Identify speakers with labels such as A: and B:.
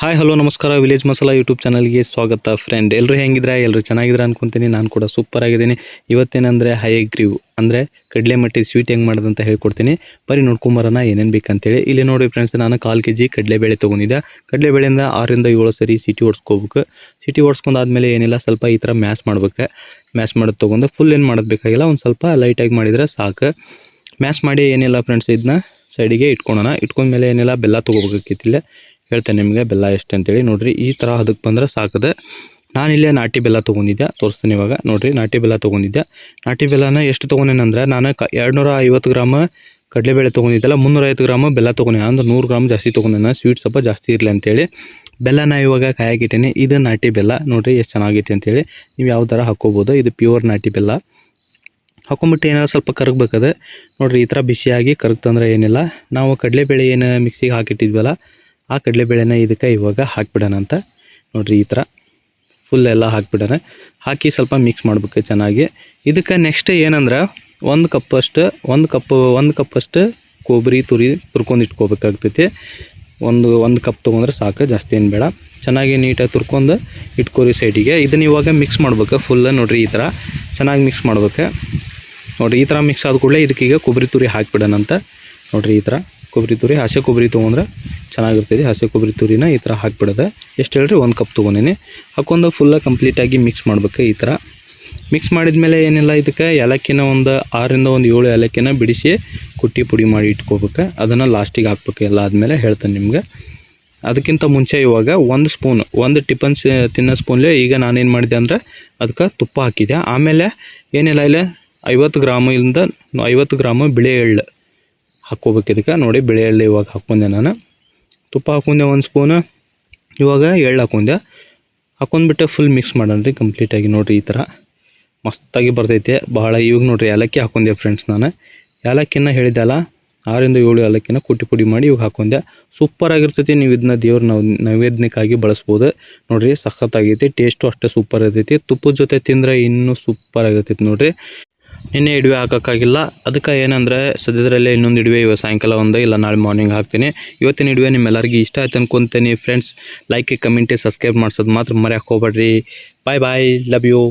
A: Hi hello ನಮಸ್ಕಾರ. Village masala YouTube ಚಾನಲ್ಗೆ ಸ್ವಾಗತ ಫ್ರೆಂಡ್ ಎಲ್ಲರೂ ಹೆಂಗಿದ್ರೆ? ಎಲ್ಲರೂ ಚೆನ್ನಾಗಿದ್ರೆ ಅನ್ಕೊತೀನಿ. ನಾನು ಕೂಡ ಸೂಪರ್ ಆಗಿದ್ದೀನಿ. ಇವತ್ತೇನಂದರೆ ಹೈಗ್ರೀವ್ ಅಂದರೆ ಕಡಲೆ ಮಟ್ಟಿ ಸ್ವೀಟ್ ಹೆಂಗೆ ಮಾಡೋದಂತ ಹೇಳ್ಕೊಡ್ತೀನಿ. ಬರೀ ನೋಡ್ಕೊಂಬರೋಣ ಏನೇನು ಬೇಕಂತೇಳಿ. ಇಲ್ಲಿ ನೋಡಿ ಫ್ರೆಂಡ್ಸ್ ನಾನು ಕಾಲು ಕೆ ಜಿ ಕಡಲೆಬೇಳೆ ತೊಗೊಂಡಿದ್ದೆ. ಕಡಲೆಬೇಳೆಯಿಂದ ಆರರಿಂದ ಏಳು ಸರಿ ಸಿಟಿ ಓಡಿಸ್ಕೋಬೇಕು. ಸಿಟಿ ಓಡಿಸ್ಕೊಂಡಾದ್ಮೇಲೆ ಏನಿಲ್ಲ, ಸ್ವಲ್ಪ ಈ ಥರ ಮ್ಯಾಶ್ ಮಾಡ್ಬೇಕು. ಮ್ಯಾಶ್ ಮಾಡೋದು ತೊಗೊಂಡು ಫುಲ್ ಏನು ಮಾಡೋದು ಬೇಕಾಗಿಲ್ಲ, ಒಂದು ಸ್ವಲ್ಪ ಲೈಟಾಗಿ ಮಾಡಿದರೆ ಸಾಕು. ಮ್ಯಾಶ್ ಮಾಡಿ ಏನಿಲ್ಲ ಫ್ರೆಂಡ್ಸ್ ಇದನ್ನ ಸೈಡಿಗೆ ಇಟ್ಕೊಳೋಣ. ಇಟ್ಕೊಂಡ್ಮೇಲೆ ಏನಿಲ್ಲ, ಬೆಲ್ಲ ತೊಗೋಬೇಕಾಗಿತ್ತಿಲ್ಲ ಹೇಳ್ತೇನೆ ನಿಮಗೆ, ಬೆಲ್ಲ ಎಷ್ಟು ಅಂತೇಳಿ. ನೋಡಿರಿ, ಈ ಥರ ಅದಕ್ಕೆ ಬಂದ್ರೆ ಸಾಕದೆ. ನಾನಿಲ್ಲೇ ನಾಟಿ ಬೆಲ್ಲ ತೊಗೊಂಡಿದ್ದೆ ತೋರಿಸ್ತೀನಿ ಇವಾಗ. ನೋಡಿರಿ, ನಾಟಿ ಬೆಲ್ಲ ತೊಗೊಂಡಿದ್ದೆ ನಾಟಿ ಬೆಲ್ಲನ ಎಷ್ಟು ತೊಗೊಂಡೇನಂದ್ರೆ ನಾನು ಕ ಎರಡುನೂರ ಐವತ್ತು ಗ್ರಾಮ ಕಡಲೆಬೇಳೆ ತೊಗೊಂಡಿದ್ದಲ್ಲ, ಮುನ್ನೂರೈವತ್ತು ಗ್ರಾಮ ಬೆಲ್ಲ ತೊಗೊಂಡೆ. ಅಂದ್ರೆ ನೂರು ಗ್ರಾಮ್ ಜಾಸ್ತಿ ತೊಗೊಂಡೆ ಸ್ವೀಟ್ ಸ್ವಲ್ಪ ಜಾಸ್ತಿ ಇರಲಿ ಅಂತೇಳಿ. ಬೆಲ್ಲನ ಇವಾಗ ಕಾಯಾಗಿಟ್ಟೇನೆ ಇದು ನಾಟಿ ಬೆಲ್ಲ. ನೋಡಿರಿ, ಎಷ್ಟು ಚೆನ್ನಾಗೈತೆ ಅಂತೇಳಿ. ನೀವು ಯಾವ ಥರ ಹಾಕ್ಕೋಬೋದು ಇದು ಪ್ಯೂರ್ ನಾಟಿ ಬೆಲ್ಲ. ಹಾಕೊಂಬಿಟ್ಟು ಏನಾದ್ರು ಸ್ವಲ್ಪ ಕರಗಬೇಕದೆ. ನೋಡಿರಿ, ಈ ಥರ ಬಿಸಿಯಾಗಿ ಕರಗ್ತಂದ್ರೆ ಏನಿಲ್ಲ. ನಾವು ಕಡಲೆಬೇಳೆ ಏನು ಮಿಕ್ಸಿಗೆ ಹಾಕಿಟ್ಟಿದ್ವಲ್ಲ ಆ ಕಡಲೆಬೇಳೆನ ಇದಕ್ಕೆ ಇವಾಗ ಹಾಕ್ಬಿಡೋಣ ಅಂತ. ನೋಡ್ರಿ ಈ ಥರ. ಫುಲ್ ಎಲ್ಲ ಹಾಕ್ಬಿಡೋಣ. ಹಾಕಿ ಸ್ವಲ್ಪ ಮಿಕ್ಸ್ ಮಾಡ್ಬೇಕು ಚೆನ್ನಾಗಿ. ಇದಕ್ಕೆ ನೆಕ್ಸ್ಟ್ ಏನಂದ್ರೆ ಒಂದು ಕಪ್ಪಷ್ಟು ಒಂದು ಕಪ್ ಒಂದು ಕಪ್ಪಷ್ಟು ಕೊಬ್ಬರಿ ತುರಿ ತುರ್ಕೊಂಡು ಇಟ್ಕೋಬೇಕಾಗ್ತೈತಿ. ಒಂದು ಒಂದು ಕಪ್ ತೊಗೊಂಡ್ರೆ ಸಾಕು, ಜಾಸ್ತಿ ಏನು ಬೇಡ. ಚೆನ್ನಾಗಿ ನೀಟಾಗಿ ತುರ್ಕೊಂಡು ಇಟ್ಕೋರಿ ಸೈಡಿಗೆ ಇದನ್ನ ಇವಾಗ ಮಿಕ್ಸ್ ಮಾಡ್ಬೇಕು ಫುಲ್ ನೋಡಿರಿ ಈ ಥರ. ಚೆನ್ನಾಗಿ ಮಿಕ್ಸ್ ಮಾಡ್ಬೇಕು. ನೋಡಿರಿ ಈ ಥರ ಮಿಕ್ಸ್ ಆದ ಕೂಡಲೇ ಇದಕ್ಕೀಗ ಕೊಬ್ಬರಿ ತುರಿ ಹಾಕ್ಬಿಡೋಣ ಅಂತ. ನೋಡ್ರಿ ಈ ಥರ. ಕೊಬ್ಬರಿ ತುರಿ, ಹಸೆ ಕೊಬ್ಬರಿ ತೊಗೊಂಡ್ರೆ ಚೆನ್ನಾಗಿರ್ತೈತಿ, ಹಸಿ ಕೊಬ್ಬರಿ ತುರಿನ ಈ ಥರ ಹಾಕ್ಬಿಡೋದೆ. ಎಷ್ಟು ಹೇಳ್ರಿ, ಒಂದು ಕಪ್ ತೊಗೊಂಡಿನಿ. ಹಾಕೊಂಡು ಫುಲ್ಲ ಕಂಪ್ಲೀಟಾಗಿ ಮಿಕ್ಸ್ ಮಾಡ್ಬೇಕು ಈ ಥರ ಮಿಕ್ಸ್ ಮಾಡಿದ್ಮೇಲೆ ಏನಿಲ್ಲ, ಇದಕ್ಕೆ ಏಲಕ್ಕಿನ ಒಂದು ಆರಿಂದ ಒಂದು ಏಳು ಏಲಕ್ಕಿನ ಬಿಡಿಸಿ ಕುಟ್ಟಿ ಪುಡಿ ಮಾಡಿ ಇಟ್ಕೋಬೇಕು. ಅದನ್ನು ಲಾಸ್ಟಿಗೆ ಹಾಕ್ಬೇಕು, ಎಲ್ಲ ಆದಮೇಲೆ ಹೇಳ್ತೇನೆ ನಿಮ್ಗೆ. ಅದಕ್ಕಿಂತ ಮುಂಚೆ ಇವಾಗ ಒಂದು ಸ್ಪೂನ್ ಒಂದು ಟಿಫನ್ ತಿನ್ನೋ ಸ್ಪೂನ್ಲೆ ಈಗ ನಾನೇನು ಮಾಡಿದೆ ಅಂದರೆ ಅದಕ್ಕೆ ತುಪ್ಪ ಹಾಕಿದೆ. ಆಮೇಲೆ ಏನಿಲ್ಲ ಇಲ್ಲ, ಐವತ್ತು ಗ್ರಾಮಿಂದ ಐವತ್ತು ಗ್ರಾಮು ಬಿಳಿ ಎಳ್ಳು ಹಾಕ್ಕೋಬೇಕು ಇದಕ್ಕೆ. ನೋಡಿ ಬಿಳಿ ಎಳ್ಳು ಇವಾಗ ಹಾಕ್ಕೊಂಡೆ ನಾನು. ತುಪ್ಪ ಹಾಕೊಂಡೆ ಒಂದು ಸ್ಪೂನ್ ಇವಾಗ ಎಳ್ಳು ಹಾಕೊಂಡೆ. ಹಾಕೊಂಡ್ಬಿಟ್ಟೆ ಫುಲ್ ಮಿಕ್ಸ್ ಮಾಡೋಣ ರೀ ಕಂಪ್ಲೀಟಾಗಿ ನೋಡಿರಿ ಈ ಥರ ಮಸ್ತಾಗಿ ಬರ್ತೈತೆ. ಭಾಳ ಇವಾಗ ನೋಡಿರಿ ಏಲಕ್ಕಿ ಹಾಕೊಂಡೆ ಫ್ರೆಂಡ್ಸ್ ನಾನು. ಏಲಕ್ಕಿನ ಹೇಳಿದ್ದೆಲ್ಲ, ಆರಿಂದ ಏಳು ಏಲಕ್ಕಿನ ಕುಟ್ಟಿ ಪುಡಿ ಮಾಡಿ ಇವಾಗ ಹಾಕೊಂಡೆ. ಸೂಪರ್ ಆಗಿರ್ತೈತಿ, ನೀವು ಇದನ್ನ ದೇವ್ರ ನವ್ ನೈವೇದ್ಯಕ್ಕಾಗಿ ಬಳಸ್ಬೋದು. ನೋಡಿರಿ ಸಖತ್ತಾಗೈತಿ ಟೇಸ್ಟು ಅಷ್ಟೇ ಸೂಪರ್ ಇರ್ತೈತಿ. ತುಪ್ಪದ ಜೊತೆ ತಿಂದರೆ ಇನ್ನೂ ಸೂಪರ್ ಆಗಿರ್ತೈತಿ ನೋಡಿರಿ. ನಿನ್ನೆ ಇಡುವೆ ಹಾಕೋಕ್ಕಾಗಿಲ್ಲ. ಅದಕ್ಕೆ ಏನಂದರೆ ಸದ್ಯದಲ್ಲೇ ಇನ್ನೊಂದು ಇಡುವೆ ಇವಾಗ ಸಾಯಂಕಾಲ ಒಂದು, ಇಲ್ಲ ನಾಳೆ ಮಾರ್ನಿಂಗ್ ಹಾಕ್ತೀನಿ. ಇವತ್ತಿನ ಇಡುವೆ ನಿಮ್ಮೆಲ್ಲರಿಗೂ ಇಷ್ಟ ಆಯ್ತು ಅನ್ಕೊತೀನಿ. ಫ್ರೆಂಡ್ಸ್ ಲೈಕ್ ಕಮೆಂಟ್ ಸಬ್ಸ್ಕ್ರೈಬ್ ಮಾಡ್ಸೋದು ಮಾತ್ರ ಮರ್ಯಾಕೆ ಹೋಗ್ಬೇಡ್ರಿ. ಬಾಯ್ ಬಾಯ್ ಲವ್ ಯು